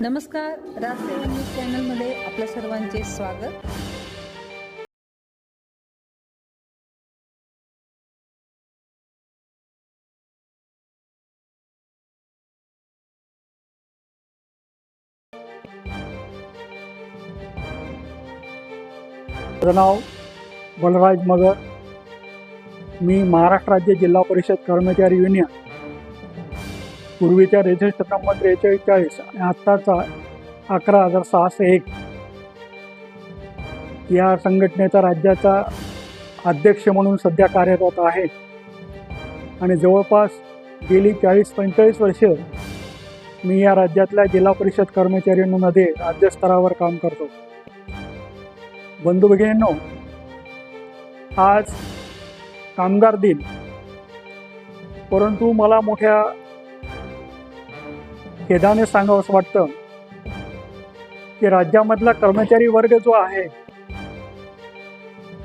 नमस्कार राजसेवा न्यूज चॅनलमध्ये आपल्या सर्वांचे स्वागत. माझं नाव बलराज मगर. मी महाराष्ट्र राज्य जिल्हा परिषद कर्मचारी युनियन पूर्वीच्या रजिस्टर नंबर त्रेचाळीस चाळीस आणि आत्ताचा अकरा हजार सहाशे एक. या संघटनेचा राज्याचा अध्यक्ष म्हणून सध्या कार्यरत आहे. आणि जवळपास गेली चाळीस पंचेचाळीस वर्ष मी या राज्यातल्या जिल्हा परिषद कर्मचाऱ्यांमध्ये राज्यस्तरावर काम करतो. बंधू भगिनींनो आज कामगार दिन. परंतु मला मोठ्या खेदाने सांगावं असं वाटतं की राज्यामधला कर्मचारी वर्ग जो आहे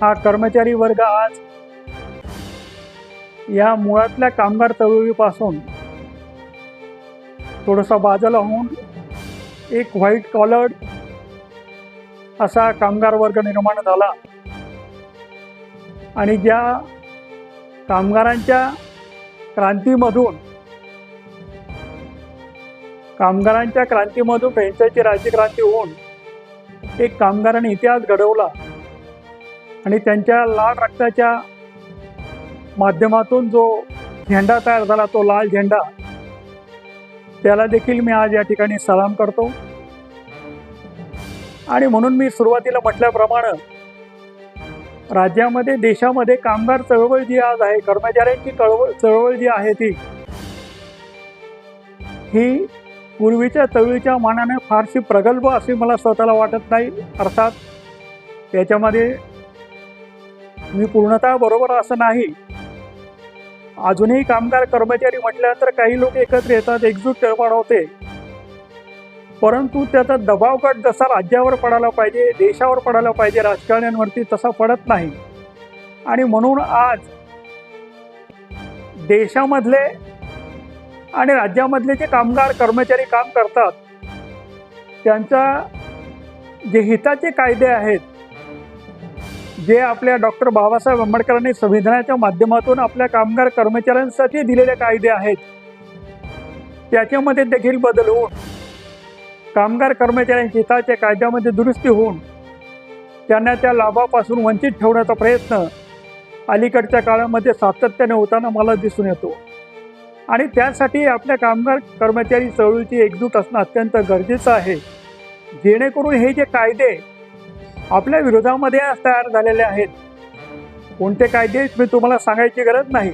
हा कर्मचारी वर्ग आज या मुळातल्या कामगार चळवळीपासून थोडासा बाजूला होऊन एक व्हाईट कॉलर्ड असा कामगार वर्ग निर्माण झाला. आणि ज्या कामगारांच्या क्रांतीमधून कामगारांच्या क्रांतीमधून फ्रेंचायची राज्यक्रांती होऊन एक कामगाराने इतिहास घडवला आणि त्यांच्या लाल रक्ताच्या माध्यमातून जो झेंडा तयार झाला तो लाल झेंडा त्याला देखील मी आज या ठिकाणी सलाम करतो. आणि म्हणून मी सुरुवातीला म्हटल्याप्रमाणे राज्यामध्ये देशामध्ये कामगार चळवळ जी आज आहे कर्मचाऱ्यांची कळवळ चळवळ जी आहे ती ही पूर्वीच्या चळवळीच्या मानाने फारशी प्रगल्भ अशी मला स्वतःला वाटत नाही. अर्थात याच्यामध्ये मी पूर्णतः बरोबर असं नाही. अजूनही कामगार कर्मचारी म्हटल्यानंतर काही लोक एकत्र येतात एकजूट निर्माण होते. परंतु त्याचा दबाव गट जसा राज्यावर पडायला पाहिजे देशावर पडायला पाहिजे राजकारण्यांवरती तसा पडत नाही. आणि म्हणून आज देशामधले आणि राज्यामधले जे कामगार कर्मचारी काम करतात त्यांचा जे हिताचे कायदे आहेत जे आपल्या डॉक्टर बाबासाहेब आंबेडकरांनी संविधानाच्या माध्यमातून आपल्या कामगार कर्मचाऱ्यांसाठी दिलेले कायदे आहेत त्याच्यामध्ये देखील बदल होऊन कामगार कर्मचाऱ्यांच्या हिताच्या कायद्यामध्ये दुरुस्ती होऊन त्यांना त्या लाभापासून वंचित ठेवण्याचा प्रयत्न अलीकडच्या काळामध्ये सातत्याने होताना मला दिसून येतो. आणि त्यासाठी आपल्या कामगार कर्मचारी चळवळीची एकजूट असणं अत्यंत गरजेचं आहे. जेणेकरून हे जे कायदे आपल्या विरोधामध्ये आज तयार झालेले आहेत कोणते कायदे मी तुम्हाला सांगायची गरज नाही.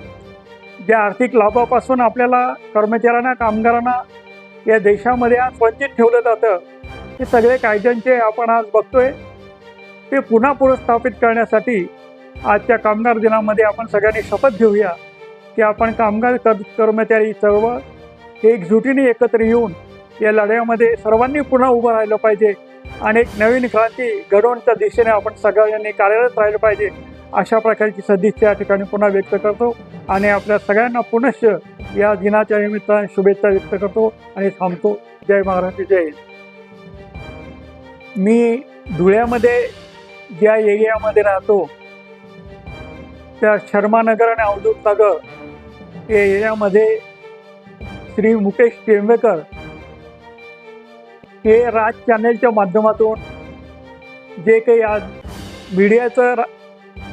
ज्या आर्थिक लाभापासून आपल्याला कर्मचाऱ्यांना कामगारांना या देशामध्ये आज वंचित ठेवलं जातं हे सगळे कायद्यांचे आपण आज बघतोय. ते पुन्हा पुनर्स्थापित करण्यासाठी आजच्या कामगार दिनामध्ये आपण सगळ्यांनी शपथ घेऊया. की आपण कामगार कर कर्मचारी सर्व एकजुटीने एकत्र येऊन या लढ्यामध्ये सर्वांनी पुन्हा उभं राहिलं पाहिजे. आणि एक नवीन क्रांती घडवण्याच्या दिशेने आपण सगळ्यांनी कार्यरत राहिलं पाहिजे. अशा प्रकारची सदिच्छा या ठिकाणी पुन्हा व्यक्त करतो आणि आपल्या सगळ्यांना पुनश्च या दिनाच्या निमित्ताने शुभेच्छा व्यक्त करतो आणि थांबतो. जय महाराष्ट्र जय हिंद. मी धुळ्यामध्ये ज्या एरियामध्ये राहतो त्या शर्मानगर आणि अवधूत नगर एरियामध्ये श्री मुकेश टेंबेकर हे राज चॅनलच्या माध्यमातून जे काही आज मीडियाचं रा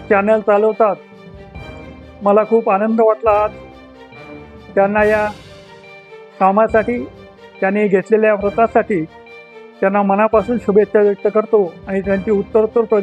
चॅनल चालवतात मला खूप आनंद वाटला आज. त्यांना या कामासाठी त्यांनी घेतलेल्या व्रतासाठी त्यांना मनापासून शुभेच्छा व्यक्त करतो आणि त्यांची उत्तरोत्तर प्रगती